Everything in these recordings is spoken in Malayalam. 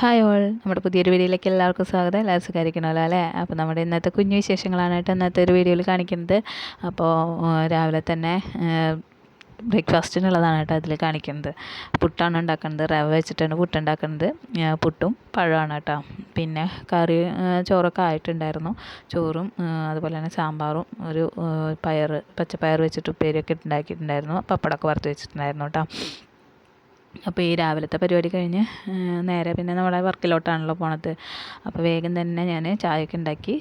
Hi all. നമ്മുടെ പുതിയൊരു വീഡിയോയിലേക്ക് എല്ലാവർക്കും സ്വാഗതം. എല്ലാവരും സുഖമായിരിക്കണമല്ലോ അല്ലേ? അപ്പോൾ നമ്മുടെ ഇന്നത്തെ കുഞ്ഞു വിശേഷങ്ങളാണ് കേട്ടോ ഇന്നത്തെ ഒരു വീഡിയോയിൽ കാണിക്കുന്നത്. അപ്പോൾ രാവിലെ തന്നെ ബ്രേക്ക്ഫാസ്റ്റിനുള്ളതാണ് കേട്ടോ അതിൽ കാണിക്കുന്നത്. പുട്ടാണ് ഉണ്ടാക്കുന്നത്. റവ വെച്ചിട്ടാണ് പുട്ടുണ്ടാക്കുന്നത് പുട്ടും പഴമാണ് കേട്ടോ. പിന്നെ കറി ചോറൊക്കെ ആയിട്ടുണ്ടായിരുന്നു. ചോറും അതുപോലെ തന്നെ സാമ്പാറും ഒരു പയർ പച്ചപ്പയർ വെച്ചിട്ട് ഉപ്പേരിയൊക്കെ ഉണ്ടാക്കിയിട്ടുണ്ടായിരുന്നു. പപ്പടമൊക്കെ വറുത്ത് വെച്ചിട്ടുണ്ടായിരുന്നു കേട്ടോ. അപ്പോൾ ഈ രാവിലത്തെ പരിപാടി കഴിഞ്ഞ് നേരെ പിന്നെ നമ്മളെ വർക്കിലോട്ടാണല്ലോ പോണത്. അപ്പോൾ വേഗം തന്നെ ഞാൻ ചായയൊക്കെ ഉണ്ടാക്കി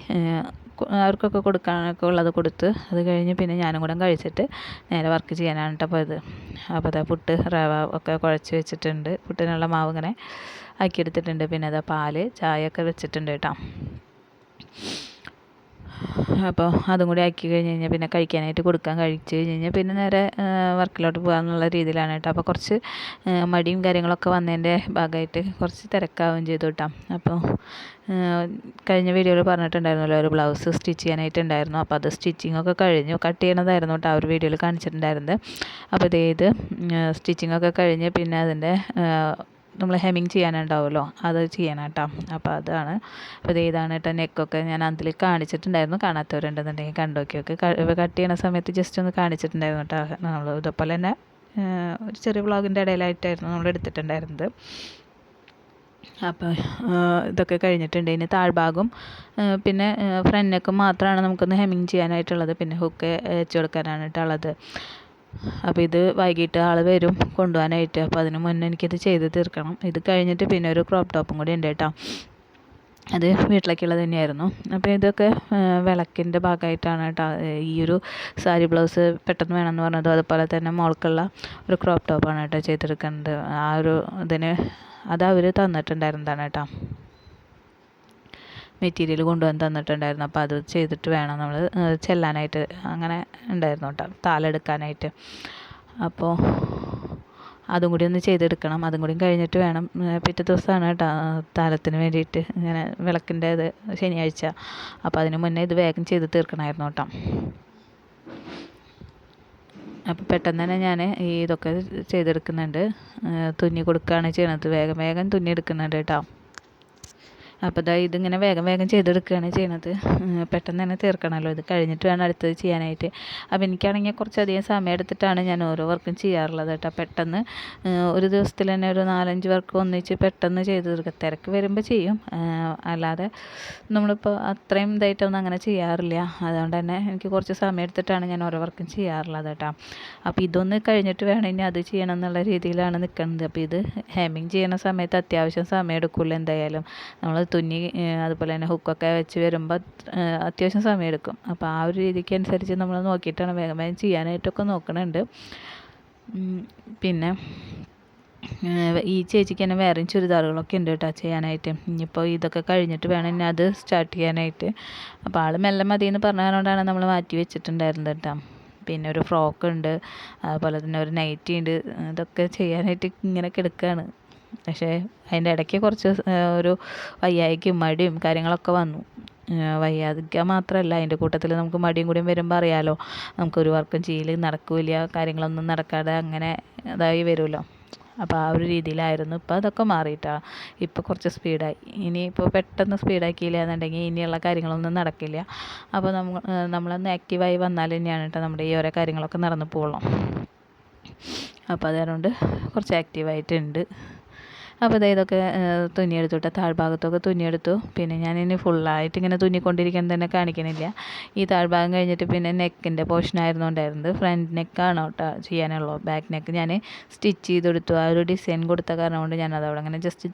അവർക്കൊക്കെ കൊടുക്കാനൊക്കെ ഉള്ളത് കൊടുത്ത് അത് കഴിഞ്ഞ് പിന്നെ ഞാനും കൂടെ കഴിച്ചിട്ട് നേരെ വർക്ക് ചെയ്യാനാണ് കേട്ടോ പോയത്. അപ്പോൾ അതാ പുട്ട് റവ ഒക്കെ കുഴച്ച് വെച്ചിട്ടുണ്ട്. പുട്ടിനുള്ള മാവ് ഇങ്ങനെ ആക്കിയെടുത്തിട്ടുണ്ട്. പിന്നെ അതാ പാൽ ചായയൊക്കെ വെച്ചിട്ടുണ്ട് കേട്ടോ. അപ്പോൾ അതും കൂടി ആക്കി കഴിഞ്ഞ് കഴിഞ്ഞാൽ പിന്നെ കഴിക്കാനായിട്ട് കൊടുക്കാൻ കഴിച്ച് കഴിഞ്ഞ് കഴിഞ്ഞാൽ പിന്നെ നേരെ വർക്കിലോട്ട് പോകാമെന്നുള്ള രീതിയിലാണ് കേട്ടോ. അപ്പോൾ കുറച്ച് മടിയും കാര്യങ്ങളൊക്കെ വന്നതിന്റെ ഭാഗമായിട്ട് കുറച്ച് തിരക്കാവുകയും ചെയ്തു കേട്ടോ. അപ്പോൾ കഴിഞ്ഞ വീഡിയോയിൽ പറഞ്ഞിട്ടുണ്ടായിരുന്നല്ലോ ഒരു ബ്ലൗസ് സ്റ്റിച്ച് ചെയ്യാനായിട്ടുണ്ടായിരുന്നു. അപ്പോൾ അത് സ്റ്റിച്ചിങ് ഒക്കെ കഴിഞ്ഞു കട്ട് ചെയ്യണതായിരുന്നു കേട്ടോ ആ ഒരു വീഡിയോയിൽ കാണിച്ചിട്ടുണ്ടായിരുന്നത്. അപ്പോൾ ഇത് സ്റ്റിച്ചിങ് ഒക്കെ കഴിഞ്ഞ് പിന്നെ അതിന്റെ നമ്മൾ ഹെമ്മിങ് ചെയ്യാനുണ്ടാവുമല്ലോ? അത് ചെയ്യണം കേട്ടോ അപ്പോൾ അതാണ്. അപ്പോൾ ഇത് ഇതാണ് കേട്ടോ നെക്കൊക്കെ ഞാൻ അതിൽ കാണിച്ചിട്ടുണ്ടായിരുന്നു. കാണാത്തവരുണ്ടെന്നുണ്ടെങ്കിൽ കണ്ടോക്കിയൊക്കെ കട്ട് ചെയ്യണ സമയത്ത് ജസ്റ്റ് ഒന്ന് കാണിച്ചിട്ടുണ്ടായിരുന്നു കേട്ടോ നമ്മൾ ഇതുപോലെ തന്നെ ഒരു ചെറിയ വ്ളോഗിന്റെ ഇടയിലായിട്ടായിരുന്നു നമ്മൾ എടുത്തിട്ടുണ്ടായിരുന്നത്. അപ്പോൾ ഇതൊക്കെ കഴിഞ്ഞിട്ടുണ്ട്. ഇനി താഴ്ഭാഗം പിന്നെ ഫ്രണ്ട് നെക്ക് മാത്രമാണ് നമുക്കൊന്ന് ഹെമ്മിങ് ചെയ്യാനായിട്ടുള്ളത്. പിന്നെ ഹുക്ക് വെച്ച് കൊടുക്കാനാണ് കേട്ടുള്ളത് അപ്പോൾ ഇത് വൈകിട്ട് ആൾ വരും കൊണ്ടുപോകാനായിട്ട്. അപ്പോൾ അതിന് മുന്നേ എനിക്കിത് ചെയ്ത് തീർക്കണം. ഇത് കഴിഞ്ഞിട്ട് പിന്നെ ഒരു ക്രോപ്പ് ടോപ്പും കൂടി ഉണ്ട് കേട്ടോ. അത് വീട്ടിലേക്കുള്ളത് തന്നെയായിരുന്നു. അപ്പോൾ ഇതൊക്കെ വിളക്കിന്റെ ഭാഗമായിട്ടാണ് കേട്ടോ. ഈ ഒരു സാരി ബ്ലൗസ് പെട്ടെന്ന് വേണമെന്ന് പറഞ്ഞതും അതുപോലെ തന്നെ മോൾക്കുള്ള ഒരു ക്രോപ്പ് ടോപ്പാണ് കേട്ടോ ചെയ്തെടുക്കേണ്ടത്. ആ ഒരു ഇതിന് അത് അവർ തന്നിട്ടുണ്ടായിരുന്നതാണ് കേട്ടോ. മെറ്റീരിയൽ കൊണ്ടുവന്ന് തന്നിട്ടുണ്ടായിരുന്നു. അപ്പോൾ അത് ചെയ്തിട്ട് വേണം നമ്മൾ ചെല്ലാനായിട്ട് അങ്ങനെ ഉണ്ടായിരുന്നു കേട്ടോ താലെടുക്കാനായിട്ട്. അപ്പോൾ അതും കൂടി ഒന്ന് ചെയ്തെടുക്കണം. അതും കൂടി കഴിഞ്ഞിട്ട് വേണം. പിറ്റേ ദിവസമാണ് കേട്ടോ താലത്തിന് വേണ്ടിയിട്ട് ഇങ്ങനെ വിളക്കിന്റെ ഇത് ശനിയാഴ്ച. അപ്പോൾ അതിന് മുന്നേ ഇത് വേഗം ചെയ്ത് തീർക്കണമായിരുന്നു കേട്ടോ. അപ്പോൾ പെട്ടെന്ന് തന്നെ ഞാൻ ഈ ഇതൊക്കെ ചെയ്തെടുക്കുന്നുണ്ട്. തുന്നി കൊടുക്കുകയാണ് ചെയ്യണത് വേഗം വേഗം തുന്നി എടുക്കുന്നുണ്ട് കേട്ടോ. അപ്പോൾ ഇതാ ഇതിങ്ങനെ വേഗം വേഗം ചെയ്തെടുക്കുകയാണ് ചെയ്യണത്. പെട്ടെന്ന് തന്നെ തീർക്കണമല്ലോ ഇത് കഴിഞ്ഞിട്ട് വേണം അടുത്തത് ചെയ്യാനായിട്ട്. അപ്പോൾ എനിക്കാണെങ്കിൽ കുറച്ചധികം സമയം എടുത്തിട്ടാണ് ഞാൻ ഓരോ വർക്കും ചെയ്യാറുള്ളത് കേട്ടോ. പെട്ടെന്ന് ഒരു ദിവസത്തിൽ തന്നെ ഒരു നാലഞ്ച് വർക്ക് ഒന്നിച്ച് പെട്ടെന്ന് ചെയ്ത് തീർക്കുക. തിരക്ക് വരുമ്പോൾ ചെയ്യും. അല്ലാതെ നമ്മളിപ്പോൾ അത്രയും ഇതായിട്ടൊന്നും അങ്ങനെ ചെയ്യാറില്ല. അതുകൊണ്ട് തന്നെ എനിക്ക് കുറച്ച് സമയം എടുത്തിട്ടാണ് ഞാൻ ഓരോ വർക്കും ചെയ്യാറുള്ളത് കേട്ടോ. അപ്പോൾ ഇതൊന്ന് കഴിഞ്ഞിട്ട് വേണം ഇനി അത് ചെയ്യണം എന്നുള്ള രീതിയിലാണ് നിൽക്കുന്നത് അപ്പോൾ ഇത് ഹെമ്മിങ് ചെയ്യുന്ന സമയത്ത് അത്യാവശ്യം സമയം എടുക്കില്ല എന്തായാലും. നമ്മൾ തുന്നി അതുപോലെ തന്നെ ഹുക്കൊക്കെ വെച്ച് വരുമ്പോൾ അത്യാവശ്യം സമയമെടുക്കും. അപ്പോൾ ആ ഒരു രീതിക്ക് അനുസരിച്ച് നമ്മൾ നോക്കിയിട്ടാണ് വേഗം വേഗം ചെയ്യാനായിട്ടൊക്കെ നോക്കണുണ്ട്. പിന്നെ ഈ ചേച്ചിക്ക് തന്നെ വേറെയും ചുരിദാറുകളൊക്കെ ഉണ്ട് കേട്ടോ ചെയ്യാനായിട്ട്. ഇനിയിപ്പോൾ ഇതൊക്കെ കഴിഞ്ഞിട്ട് വേണം ഇനി അത് സ്റ്റാർട്ട് ചെയ്യാനായിട്ട്. അപ്പോൾ ആൾ മെല്ലെ മതി എന്ന് പറഞ്ഞതുകൊണ്ടാണ് നമ്മൾ മാറ്റി വെച്ചിട്ടുണ്ടായിരുന്നത് കേട്ടോ. പിന്നെ ഒരു ഫ്രോക്ക് ഉണ്ട് അതുപോലെ തന്നെ ഒരു നൈറ്റി ഉണ്ട് ഇതൊക്കെ ചെയ്യാനായിട്ട് ഇങ്ങനെ കിടക്കുകയാണ് പക്ഷേ അതിന്റെ ഇടയ്ക്ക് കുറച്ച് ഒരു വയ്യായ്ക്കും മടിയും കാര്യങ്ങളൊക്കെ വന്നു. വയ്യാതിരിക്കുക മാത്രമല്ല അതിന്റെ കൂട്ടത്തിൽ നമുക്ക് മടിയും കൂടിയും വരുമ്പോൾ അറിയാമല്ലോ നമുക്കൊരു വർക്കും ചെയ്യൽ നടക്കില്ല കാര്യങ്ങളൊന്നും നടക്കാതെ അങ്ങനെ ഇതായി വരുമല്ലോ. അപ്പോൾ ആ ഒരു രീതിയിലായിരുന്നു ഇപ്പോൾ അതൊക്കെ മാറിയിട്ടാണ് ഇപ്പോൾ കുറച്ച് സ്പീഡായി. ഇനിയിപ്പോൾ പെട്ടെന്ന് സ്പീഡാക്കിയില്ല എന്നുണ്ടെങ്കിൽ ഇനിയുള്ള കാര്യങ്ങളൊന്നും നടക്കില്ല. അപ്പോൾ നമ്മൾ നമ്മളൊന്ന് ആക്റ്റീവായി വന്നാൽ തന്നെയാണ് കേട്ടോ നമ്മുടെ ഈ ഓരോ കാര്യങ്ങളൊക്കെ നടന്നു പോകുള്ളൂ അപ്പോൾ അതുകൊണ്ട് കുറച്ച് ആക്റ്റീവായിട്ടുണ്ട്. അപ്പോൾ ദേ ഇതൊക്കെ തുന്നിയെടുത്തു കേട്ടോ താഴ്ഭാഗത്തൊക്കെ തുന്നിയെടുത്തു. പിന്നെ ഞാനിനി ഫുള്ളായിട്ട് ഇങ്ങനെ തുന്നിക്കൊണ്ടിരിക്കാൻ തന്നെ കാണിക്കണില്ല. ഈ താഴ്ഭാഗം കഴിഞ്ഞിട്ട് പിന്നെ നെക്കിന്റെ പോർഷൻ ആയിരുന്നു ഉണ്ടായിരുന്നത്. ഫ്രണ്ട് നെക്കാണ് കേട്ടോ ചെയ്യാനുള്ളത്. ബാക്ക് നെക്ക് ഞാൻ സ്റ്റിച്ച് ചെയ്തെടുത്തു. ആ ഒരു ഡിസൈൻ കൊടുത്ത കാരണം കൊണ്ട് ഞാൻ അവിടെ അങ്ങനെ ജസ്റ്റ്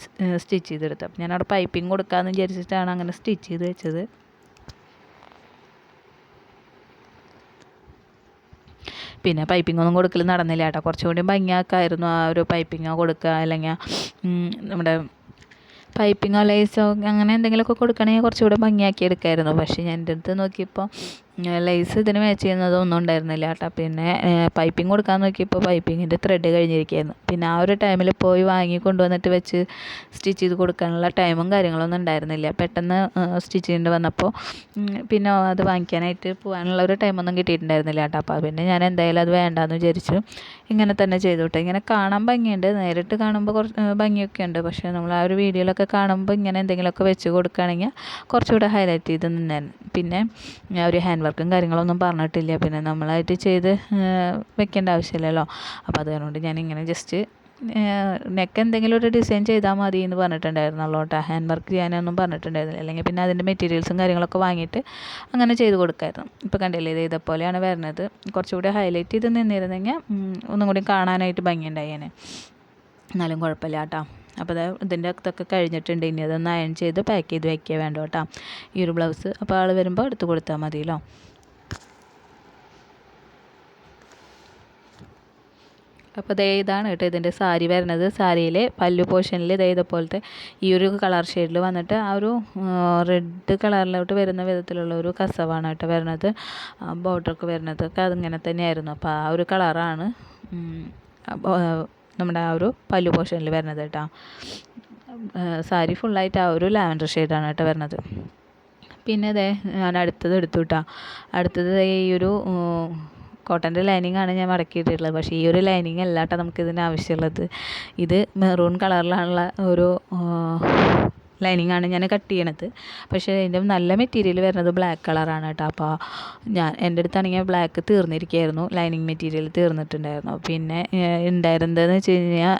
സ്റ്റിച്ച് ചെയ്തെടുത്തു. അപ്പോൾ ഞാൻ അവിടെ പൈപ്പിംഗ് കൊടുക്കാമെന്ന് വിചാരിച്ചിട്ടാണ് അങ്ങനെ സ്റ്റിച്ച് ചെയ്ത് വെച്ചത്. പിന്നെ പൈപ്പിംഗ് ഒന്നും കൊടുക്കൽ നടന്നില്ല കേട്ടോ കുറച്ചും കൂടി ഭംഗിയാക്കായിരുന്നു ആ ഒരു പൈപ്പിംഗ് കൊടുക്കുക അല്ലെങ്കിൽ നമ്മുടെ പൈപ്പിങ്ങോ ലൈസോ അങ്ങനെ എന്തെങ്കിലുമൊക്കെ കൊടുക്കണമെങ്കിൽ കുറച്ചുകൂടെ ഭംഗിയാക്കി എടുക്കായിരുന്നു. പക്ഷേ ഞാൻ എന്റെ അടുത്ത് നോക്കിയപ്പോൾ ലേസ് ഇതിന് മാച്ച് ചെയ്യുന്നതോ ഒന്നും ഉണ്ടായിരുന്നില്ല കേട്ടോ. പിന്നെ പൈപ്പിംഗ് കൊടുക്കാൻ നോക്കിയപ്പോൾ പൈപ്പിങ്ങിന്റെ ത്രെഡ് കഴിഞ്ഞിരിക്കുകയായിരുന്നു. പിന്നെ ആ ഒരു ടൈമിൽ പോയി വാങ്ങി കൊണ്ടുവന്നിട്ട് വെച്ച് സ്റ്റിച്ച് ചെയ്ത് കൊടുക്കാനുള്ള ടൈമും കാര്യങ്ങളൊന്നും ഉണ്ടായിരുന്നില്ല. പെട്ടെന്ന് സ്റ്റിച്ച് ചെയ്യേണ്ടി വന്നപ്പോൾ പിന്നെ അത് വാങ്ങിക്കാനായിട്ട് പോകാനുള്ള ഒരു ടൈമൊന്നും കിട്ടിയിട്ടുണ്ടായിരുന്നില്ല കേട്ടോ. അപ്പോൾ പിന്നെ ഞാൻ എന്തായാലും അത് വേണ്ടാന്ന് വിചാരിച്ചു. ഇങ്ങനെ തന്നെ ചെയ്തു ഇങ്ങനെ കാണാൻ ഭംഗിയുണ്ട്. നേരിട്ട് കാണുമ്പോൾ കുറച്ച് ഭംഗിയൊക്കെ ഉണ്ട്. പക്ഷേ നമ്മൾ ആ ഒരു വീഡിയോയിലൊക്കെ കാണുമ്പോൾ ഇങ്ങനെ എന്തെങ്കിലുമൊക്കെ വെച്ച് കൊടുക്കുകയാണെങ്കിൽ കുറച്ചുകൂടെ ഹൈലൈറ്റ് ചെയ്ത് നിന്നായിരുന്നു പിന്നെ ഒരു ഹാൻഡ് വർക്കും കാര്യങ്ങളൊന്നും പറഞ്ഞിട്ടില്ല. പിന്നെ നമ്മളായിട്ട് ചെയ്ത് വെക്കേണ്ട ആവശ്യമില്ലല്ലോ. അപ്പോൾ അതുകൊണ്ട് ഞാൻ ഇങ്ങനെ ജസ്റ്റ് നെക്ക് എന്തെങ്കിലും ഒരു ഡിസൈൻ ചെയ്താൽ മതി എന്ന് പറഞ്ഞിട്ടുണ്ടായിരുന്നുള്ളൂ കേട്ടോ ഹാൻഡ് വർക്ക് ചെയ്യാനൊന്നും പറഞ്ഞിട്ടുണ്ടായിരുന്നില്ല. അല്ലെങ്കിൽ പിന്നെ അതിന്റെ മെറ്റീരിയൽസും കാര്യങ്ങളൊക്കെ വാങ്ങിയിട്ട് അങ്ങനെ ചെയ്ത് കൊടുക്കായിരുന്നു. ഇപ്പോൾ കണ്ടില്ലേ ഇത് ഇതേപോലെയാണ് വരുന്നത്. കുറച്ചുകൂടി ഹൈലൈറ്റ് ചെയ്ത് നിന്നിരുന്നെങ്കിൽ ഒന്നും കൂടി കാണാനായിട്ട് ഭംഗിയുണ്ടായേനെ. എന്നാലും കുഴപ്പമില്ല കേട്ടോ. അപ്പോൾ അത് ഇതിന്റെ അകത്തൊക്കെ കഴിഞ്ഞിട്ടുണ്ട്. ഇനി അതൊന്ന് അയൺ ചെയ്ത് പാക്ക് ചെയ്ത് വയ്ക്കുക വേണ്ട കേട്ടോ. ഈ ഒരു ബ്ലൗസ് അപ്പോൾ ആൾ വരുമ്പോൾ എടുത്ത് കൊടുത്താൽ മതിയല്ലോ. അപ്പോൾ ദേ ഇതാണ് കേട്ടോ ഇതിന്റെ സാരി വരുന്നത്. സാരിയിൽ പല്ലു പോർഷനിൽ ദേ ഇതുപോലത്തെ ഈ ഒരു കളർ ഷെയ്ഡിൽ വന്നിട്ട് ആ ഒരു റെഡ് കളറിലോട്ട് വരുന്ന വിധത്തിലുള്ള ഒരു കസവാണ് കേട്ടോ വരുന്നത്. ബോർഡറൊക്കെ വരുന്നത്. ഒക്കെ അതിങ്ങനെ തന്നെയായിരുന്നു. അപ്പോൾ ആ ഒരു കളറാണ്. നമ്മുടെ ആ ഒരു പല്ലു പോർഷനിൽ വരുന്നത് കേട്ടോ. സാരി ഫുള്ളായിട്ട് ആ ഒരു ലാവൻഡർ ഷെയ്ഡാണ് കേട്ടോ വരുന്നത്. പിന്നെ അതെ ഞാൻ അടുത്തത് എടുത്തു കേട്ടോ. അടുത്തത് ഈ ഒരു കോട്ടന്റെ ലൈനിങ് ആണ് ഞാൻ മടക്കിയിട്ടുള്ളത്. പക്ഷേ ഈ ഒരു ലൈനിങ് അല്ല കേട്ടോ നമുക്ക് ഇതിന് ആവശ്യമുള്ളത്. ഇത് മെറൂൺ കളറിലുള്ള ഒരു ലൈനിങ് ആണ് ഞാൻ കട്ട് ചെയ്യണത്. പക്ഷേ അതിന്റെ നല്ല മെറ്റീരിയൽ വരുന്നത് ബ്ലാക്ക് കളറാണ് കേട്ടോ. അപ്പോൾ ഞാൻ എന്റെ അടുത്താണെങ്കിൽ ബ്ലാക്ക് തീർന്നിരിക്കുകയായിരുന്നു. ലൈനിങ് മെറ്റീരിയൽ തീർന്നിട്ടുണ്ടായിരുന്നു. പിന്നെ ഉണ്ടായിരുന്നതെന്ന് വെച്ച് കഴിഞ്ഞാൽ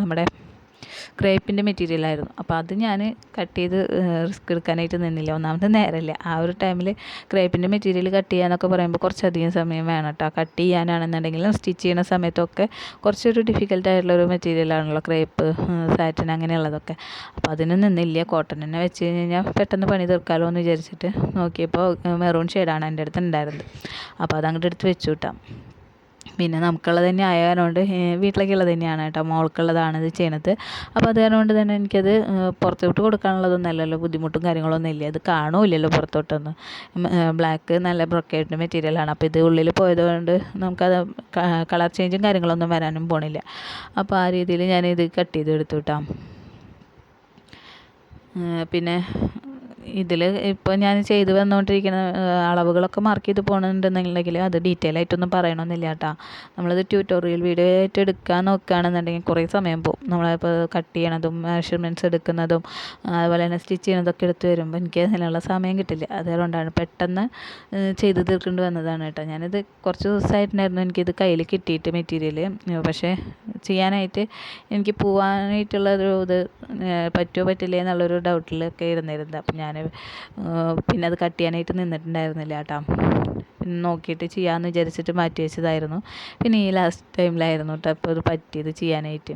നമ്മുടെ ക്രേപ്പിന്റെ മെറ്റീരിയൽ ആയിരുന്നു. അപ്പോൾ അത് ഞാൻ കട്ട് ചെയ്ത് റിസ്ക് എടുക്കാനായിട്ട് നിന്നില്ല. ഒന്നാമത് നേരമില്ല ആ ഒരു ടൈമിൽ ക്രേപ്പിന്റെ മെറ്റീരിയൽ കട്ട് ചെയ്യാനൊക്കെ പറയുമ്പോൾ കുറച്ചധികം സമയം വേണം കേട്ടോ കട്ട് ചെയ്യാനാണെന്നുണ്ടെങ്കിലും സ്റ്റിച്ച് ചെയ്യുന്ന സമയത്തൊക്കെ കുറച്ചൊരു ഡിഫിക്കൽട്ട് ആയിട്ടുള്ള ഒരു മെറ്റീരിയലാണല്ലോ ക്രേപ്പ് സാറ്റിൻ അങ്ങനെയുള്ളതൊക്കെ. അപ്പോൾ അതിന് നിന്നില്ല. കോട്ടൺ തന്നെ വെച്ച് കഴിഞ്ഞാൽ പെട്ടെന്ന് പണി തീർക്കാമല്ലോ എന്ന് വിചാരിച്ചിട്ട് നോക്കിയപ്പോൾ മെറൂൺ ഷെയ്ഡാണ് എന്റെ അടുത്ത് ഉണ്ടായിരുന്നത് അപ്പോൾ അതങ്ങോട്ട് എടുത്ത് വെച്ചു കിട്ടാം പിന്നെ നമുക്കുള്ളത് തന്നെ ആയതുകൊണ്ട് വീട്ടിലേക്കുള്ളത് തന്നെയാണ് കേട്ടോ. മോൾക്കുള്ളതാണ് ഇത് ചെയ്യണത്. അപ്പോൾ അത് കാരണം കൊണ്ട് തന്നെ എനിക്കത് പുറത്തോട്ട് കൊടുക്കാനുള്ളതൊന്നും അല്ലല്ലോ. ബുദ്ധിമുട്ടും കാര്യങ്ങളൊന്നും ഇല്ല. അത് കാണുമില്ലല്ലോ പുറത്തോട്ടൊന്നും. ബ്ലാക്ക് നല്ല ബ്രൊക്കേറ്റിന്റെ മെറ്റീരിയലാണ് അപ്പോൾ ഇത് ഉള്ളിൽ പോയതുകൊണ്ട് നമുക്കത് കളർ ചേഞ്ചും കാര്യങ്ങളൊന്നും വരാനും പോണില്ല. അപ്പോൾ ആ രീതിയിൽ ഞാനിത് കട്ട് ചെയ്ത് എടുത്തു കേട്ടോ പിന്നെ ഇതിൽ ഇപ്പോൾ ഞാൻ ചെയ്ത് വന്നുകൊണ്ടിരിക്കുന്ന അളവുകളൊക്കെ മാർക്ക് ചെയ്ത് പോകണമെന്നുണ്ടെന്നുണ്ടെങ്കിൽ അത് ഡീറ്റെയിൽ ആയിട്ടൊന്നും പറയണമെന്നില്ല കേട്ടോ. നമ്മളത് ട്യൂട്ടോറിയൽ വീഡിയോ ആയിട്ട് എടുക്കാൻ നോക്കുകയാണെന്നുണ്ടെങ്കിൽ കുറേ സമയം പോകും നമ്മളിപ്പോൾ കട്ട് ചെയ്യണതും മെഷർമെന്റ്സ് എടുക്കുന്നതും അതുപോലെ തന്നെ സ്റ്റിച്ച് ചെയ്യണതൊക്കെ എടുത്ത് വരുമ്പോൾ എനിക്ക് അതിനുള്ള സമയം കിട്ടില്ല. അതുകൊണ്ടാണ് പെട്ടെന്ന് ചെയ്ത് തീർക്കേണ്ടി വന്നതാണ് കേട്ടോ. ഞാനിത് കുറച്ച് ദിവസമായിട്ടുണ്ടായിരുന്നു എനിക്കിത് കയ്യിൽ കിട്ടിയിട്ട് മെറ്റീരിയൽ പക്ഷേ ചെയ്യാനായിട്ട് എനിക്ക് പോവാനായിട്ടുള്ളൊരു ഇത് പറ്റുമോ പറ്റില്ലേ എന്നുള്ളൊരു ഡൗട്ടിലൊക്കെ ഇരുന്നിരുന്നത് അപ്പം ഞാൻ പിന്നെ അത് കട്ട് ചെയ്യാനായിട്ട് നിന്നിട്ടുണ്ടായിരുന്നില്ല കേട്ടോ. നോക്കിയിട്ട് ചെയ്യാമെന്ന് വിചാരിച്ചിട്ട് മാറ്റി വെച്ചതായിരുന്നു. പിന്നെ ഈ ലാസ്റ്റ് ടൈമിലായിരുന്നു കേട്ടോ അപ്പോൾ ഇത് പറ്റിയത് ചെയ്യാനായിട്ട്.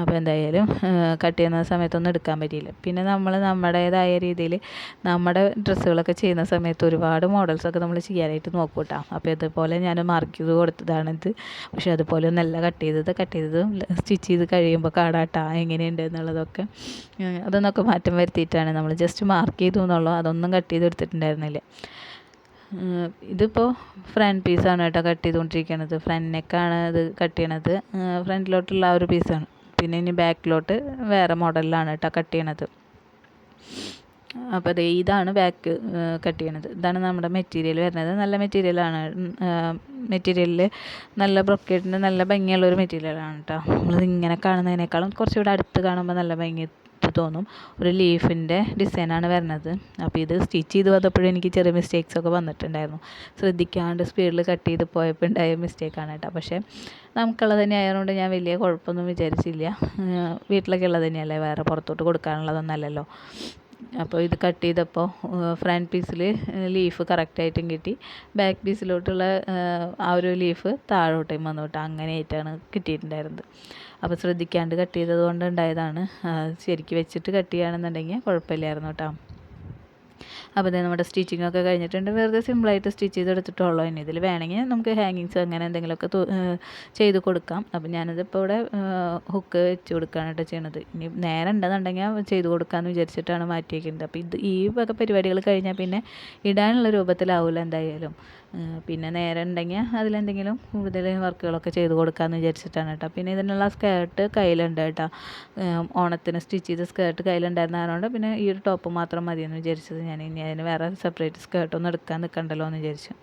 അപ്പോൾ എന്തായാലും കട്ട് ചെയ്യുന്ന സമയത്തൊന്നും എടുക്കാൻ പറ്റിയില്ല. പിന്നെ നമ്മൾ നമ്മുടേതായ രീതിയിൽ നമ്മുടെ ഡ്രസ്സുകളൊക്കെ ചെയ്യുന്ന സമയത്ത് ഒരുപാട് മോഡൽസൊക്കെ നമ്മൾ ചെയ്യാനായിട്ട് നോക്കും കേട്ടോ അപ്പോൾ ഇതുപോലെ ഞാൻ മാർക്ക് ചെയ്ത് കൊടുത്തതാണിത് പക്ഷേ അതുപോലെ ഒന്നല്ല കട്ട് ചെയ്തത്. കട്ട് ചെയ്തത് സ്റ്റിച്ച് ചെയ്ത് കഴിയുമ്പോൾ കാടാട്ടാ എങ്ങനെയുണ്ട് എന്നുള്ളതൊക്കെ അതൊന്നൊക്കെ മാറ്റം വരുത്തിയിട്ടാണ് നമ്മൾ ജസ്റ്റ് മാർക്ക് ചെയ്തു എന്നുള്ളൂ. അതൊന്നും കട്ട് ചെയ്ത് എടുത്തിട്ടുണ്ടായിരുന്നില്ല. ഇതിപ്പോൾ ഫ്രണ്ട് പീസാണ് കേട്ടോ കട്ട് ചെയ്തുകൊണ്ടിരിക്കുന്നത് ഫ്രണ്ട് നെക്കാണ് ഇത് കട്ട് ചെയ്യണത്. ഫ്രണ്ടിലോട്ടുള്ള ആ ഒരു പീസാണ് പിന്നെ ഇനി ബാക്കിലോട്ട് വേറെ മോഡലിലാണ് കേട്ടോ കട്ട് ചെയ്യണത്. അപ്പോൾ ദേ ഇതാണ് ബാക്ക് കട്ട് ചെയ്യണത്. ഇതാണ് നമ്മുടെ മെറ്റീരിയൽ വരുന്നത്. നല്ല മെറ്റീരിയലാണ് മെറ്റീരിയലിൽ നല്ല ബ്രൊക്കേറ്റിന്റെ നല്ല ഭംഗിയുള്ള ഒരു മെറ്റീരിയലാണ് കേട്ടോ നമ്മളിത് ഇങ്ങനെ കാണുന്നതിനേക്കാളും കുറച്ചുകൂടെ അടുത്ത് കാണുമ്പോൾ നല്ല ഭംഗി തോന്നും. ഒരു ലീഫിന്റെ ഡിസൈനാണ് വരുന്നത്. അപ്പോൾ ഇത് സ്റ്റിച്ച് ചെയ്ത് വന്നപ്പോഴും എനിക്ക് ചെറിയ മിസ്റ്റേക്സ് ഒക്കെ വന്നിട്ടുണ്ടായിരുന്നു. ശ്രദ്ധിക്കാണ്ട് സ്പീഡിൽ കട്ട് ചെയ്ത് പോയപ്പോൾ ഉണ്ടായ മിസ്റ്റേക്കാണ് കേട്ടോ. പക്ഷേ നമുക്കുള്ളത് തന്നെ ആയതുകൊണ്ട് ഞാൻ വലിയ കുഴപ്പമൊന്നും വിചാരിച്ചില്ല. വീട്ടിലൊക്കെ ഉള്ളത് തന്നെയല്ലേ? വേറെ പുറത്തോട്ട് കൊടുക്കാനുള്ളതൊന്നല്ലല്ലോ അപ്പോൾ ഇത് കട്ട് ചെയ്തപ്പോൾ ഫ്രണ്ട് പീസിൽ ലീഫ് കറക്റ്റായിട്ടും കിട്ടി. ബാക്ക് പീസിലോട്ടുള്ള ആ ഒരു ലീഫ് താഴോട്ടേയും വന്നു കേട്ടോ. അങ്ങനെയായിട്ടാണ് കിട്ടിയിട്ടുണ്ടായിരുന്നത്. അപ്പോൾ ശ്രദ്ധിക്കാണ്ട് കട്ട് ചെയ്തത് കൊണ്ട് ഉണ്ടായതാണ്. ശരിക്ക് വെച്ചിട്ട് കട്ട് ചെയ്യുകയാണെന്നുണ്ടെങ്കിൽ കുഴപ്പമില്ലായിരുന്നു കേട്ടോ. അപ്പോൾ ഇതേ നമ്മുടെ സ്റ്റിച്ചിങ് ഒക്കെ കഴിഞ്ഞിട്ടുണ്ട്. വെറുതെ സിമ്പിളായിട്ട് സ്റ്റിച്ച് ചെയ്തെടുത്തിട്ടുള്ളൂ ഇനി ഇതിൽ വേണമെങ്കിൽ നമുക്ക് ഹാങ്ങിങ്സ് അങ്ങനെ എന്തെങ്കിലുമൊക്കെ ചെയ്ത് കൊടുക്കാം. അപ്പോൾ ഞാനിതിപ്പോൾ ഇവിടെ ഹുക്ക് വെച്ച് കൊടുക്കുകയാണ് കേട്ടോ ചെയ്യണത്. ഇനി നേരെ ഉണ്ടെന്നുണ്ടെങ്കിൽ ചെയ്ത് കൊടുക്കാമെന്ന് വിചാരിച്ചിട്ടാണ് മാറ്റിയേക്കുന്നത് അപ്പോൾ ഇത് ഈ വക പരിപാടികൾ കഴിഞ്ഞാൽ പിന്നെ ഇടാനുള്ള രൂപത്തിലാവില്ല എന്തായാലും. പിന്നെ നേരം ഉണ്ടെങ്കിൽ അതിലെന്തെങ്കിലും കൂടുതൽ വർക്കുകളൊക്കെ ചെയ്ത് കൊടുക്കാമെന്ന് വിചാരിച്ചിട്ടാണ് കേട്ടോ. പിന്നെ ഇതിനുള്ള സ്കേർട്ട് കയ്യിലുണ്ട് കേട്ടോ. ഓണത്തിന് സ്റ്റിച്ച് ചെയ്ത സ്കേർട്ട് കയ്യിലുണ്ടായിരുന്ന കാരണം പിന്നെ ഈ ഒരു ടോപ്പ് മാത്രം മതിയെന്ന് വിചാരിച്ചത് ഞാൻ. ഇനി അതിന് വേറെ സെപ്പറേറ്റ് സ്കേർട്ടൊന്നും എടുക്കാൻ നിൽക്കണ്ടല്ലോ എന്ന് വിചാരിച്ചു.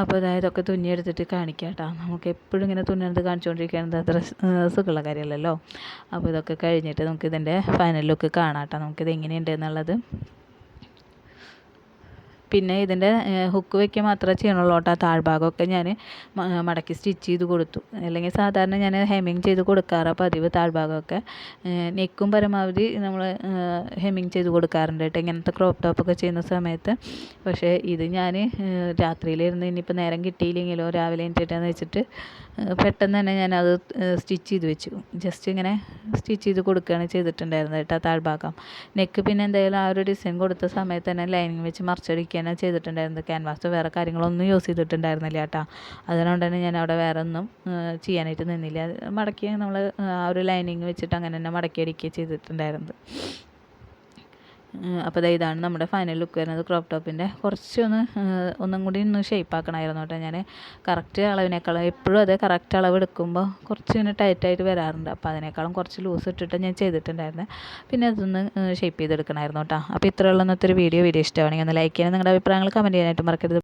അപ്പോൾ അതായത് ഇതൊക്കെ തുന്നിയെടുത്തിട്ട് കാണിക്കാം കേട്ടോ. നമുക്ക് എപ്പോഴും ഇങ്ങനെ തുന്നിയെടുത്ത് കാണിച്ചുകൊണ്ടിരിക്കുന്നത് അത്ര സുഖമുള്ള കാര്യമല്ലല്ലോ. അപ്പോൾ ഇതൊക്കെ കഴിഞ്ഞിട്ട് നമുക്ക് ഇതിന്റെ ഫൈനൽ ലുക്ക് കാണാം കേട്ടോ. നമുക്കിത് എങ്ങനെയുണ്ട് എന്നുള്ളത്. പിന്നെ ഇതിന്റെ ഹുക്ക് വയ്ക്കുക മാത്രമേ ചെയ്യണുള്ളൂ കേട്ടോ. താഴ്ഭാഗമൊക്കെ ഞാൻ മടക്കി സ്റ്റിച്ച് ചെയ്ത് കൊടുത്തു. അല്ലെങ്കിൽ സാധാരണ ഞാൻ ഹെമ്മിങ് ചെയ്ത് കൊടുക്കാറ് പതിവ് താഴ്ഭാഗമൊക്കെ. നെക്കും പരമാവധി നമ്മൾ ഹെമ്മിങ് ചെയ്ത് കൊടുക്കാറുണ്ട് കേട്ടോ. ഇങ്ങനത്തെ ക്രോപ്പ് ടോപ്പൊക്കെ ചെയ്യുന്ന സമയത്ത്. പക്ഷേ ഇത് ഞാൻ രാത്രിയിലിരുന്ന് ഇനിയിപ്പോൾ നേരം കിട്ടിയില്ലെങ്കിലോ രാവിലെ എണീറ്റിട്ടെന്ന് വെച്ചിട്ട് പെട്ടെന്ന് തന്നെ ഞാനത് സ്റ്റിച്ച് ചെയ്ത് വെച്ചു. ജസ്റ്റ് ഇങ്ങനെ സ്റ്റിച്ച് ചെയ്ത് കൊടുക്കുകയാണ് ചെയ്തിട്ടുണ്ടായിരുന്നത് കേട്ടോ താഴ്ഭാഗം. നെക്ക് പിന്നെ എന്തായാലും ആ ഒരു ഡിസൈൻ കൊടുത്ത സമയത്ത് തന്നെ ലൈനിങ് വെച്ച് മറിച്ചടിക്കുകയാണ് ചെയ്തിട്ടുണ്ടായിരുന്നത്. ക്യാൻവാസ് വേറെ കാര്യങ്ങളൊന്നും യൂസ് ചെയ്തിട്ടുണ്ടായിരുന്നില്ല കേട്ടോ. അതുകൊണ്ട് തന്നെ ഞാൻ അവിടെ വേറെ ഒന്നും ചെയ്യാനായിട്ട് നിന്നില്ല. മടക്കി നമ്മൾ ആ ഒരു ലൈനിങ് വെച്ചിട്ട് അങ്ങനെ തന്നെ മടക്കി അടിക്കുക ചെയ്തിട്ടുണ്ടായിരുന്നത്. അപ്പോൾ ദേ ഇതാണ് നമ്മുടെ ഫൈനൽ ലുക്ക് വരുന്നത് ക്രോപ്പ് ടോപ്പിന്റെ കുറച്ചൊന്ന് ഒന്നും കൂടി ഒന്ന് ഷേപ്പ് ആക്കണമായിരുന്നു കേട്ടോ ഞാൻ കറക്റ്റ് അളവിനേക്കാളും എപ്പോഴും അത് കറക്റ്റ് അളവ് എടുക്കുമ്പോൾ കുറച്ച് ഇങ്ങനെ ടൈറ്റായിട്ട് വരാറുണ്ട്. അപ്പോൾ അതിനേക്കാളും കുറച്ച് ലൂസ് ഇട്ടിട്ട് ഞാൻ ചെയ്തിട്ടുണ്ടായിരുന്നത് പിന്നെ അതൊന്ന് ഷേപ്പ് ചെയ്തെടുക്കണമായിരുന്നു കേട്ടോ. അപ്പോൾ ഇത്രയുള്ള ഇന്നത്തെ ഒരു വീഡിയോ വീഡിയോ ഇഷ്ടമാണെങ്കിൽ ഒന്ന് ലൈക്ക് ചെയ്യാൻ നിങ്ങളുടെ അഭിപ്രായങ്ങൾ കമന്റ് ചെയ്യാനായിട്ട് മറക്കരുത്.